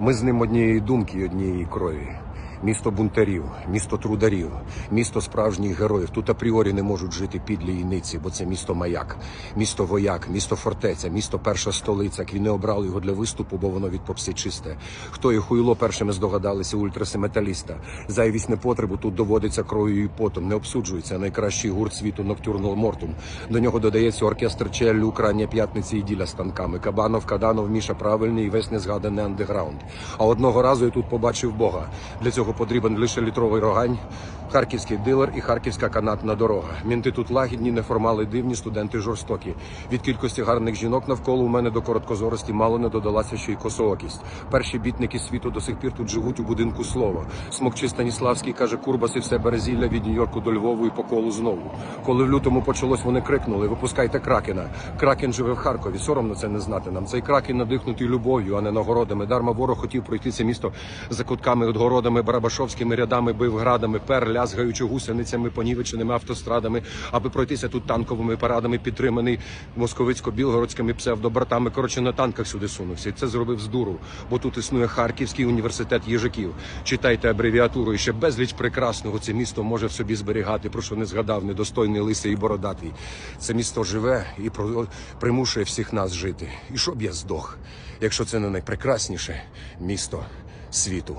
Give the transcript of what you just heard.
Ми з ним однієї думки і однієї крові. Місто бунтарів, місто трударів, місто справжніх героїв. Тут апріорі не можуть жити підлі і бо це місто маяк, місто вояк, місто фортеця, місто перша столиця. Квіни обрали його для виступу, бо воно від попси чисте. Хто і хуйло першими здогадалися ультраси металіста. Зайвість непотребу тут доводиться кров'ю і потом. Не обсуджується найкращий гурт світу Ноктюрнал Мортум. До нього додається оркестр Челлю, Крання п'ятниці і діля з танками. Кабанов, Каданов, Міша правильний і весь незгаданий андеграунд. А одного разу я тут побачив Бога. Для цього потрібен лише літровий рогань, харківський дилер і харківська канатна дорога. Мінти тут лагідні, неформали дивні, студенти жорстокі. Від кількості гарних жінок навколо у мене до короткозорості мало не додалася ще й косоокість. Перші бітники світу до сих пір тут живуть у будинку слова. Смокчи Станіславський каже, Курбаси все березілля від Нью-Йорку до Львову і по колу знову. Коли в лютому почалось, вони крикнули: Випускайте кракена. Кракен живе в Харкові. Соромно це не знати нам. Цей кракен надихнутий любов'ю, а не нагородами. Дарма ворог хотів пройти це місто за кутками, отгородами, барабашовськими рядами, бив градами, пер, лязгаючи гусеницями, понівеченими автострадами, аби пройтися тут танковими парадами, підтриманий московицько-білгородськими псевдобратами. Коротше, на танках сюди сунувся. І це зробив з дуру, бо тут існує Харківський університет їжаків. Читайте абревіатуру, і ще безліч прекрасного це місто може в собі зберігати, про що не згадав недостойний лисий і бородатий. Це місто живе і примушує всіх нас жити. І щоб я здох, якщо це не найпрекрасніше місто світу.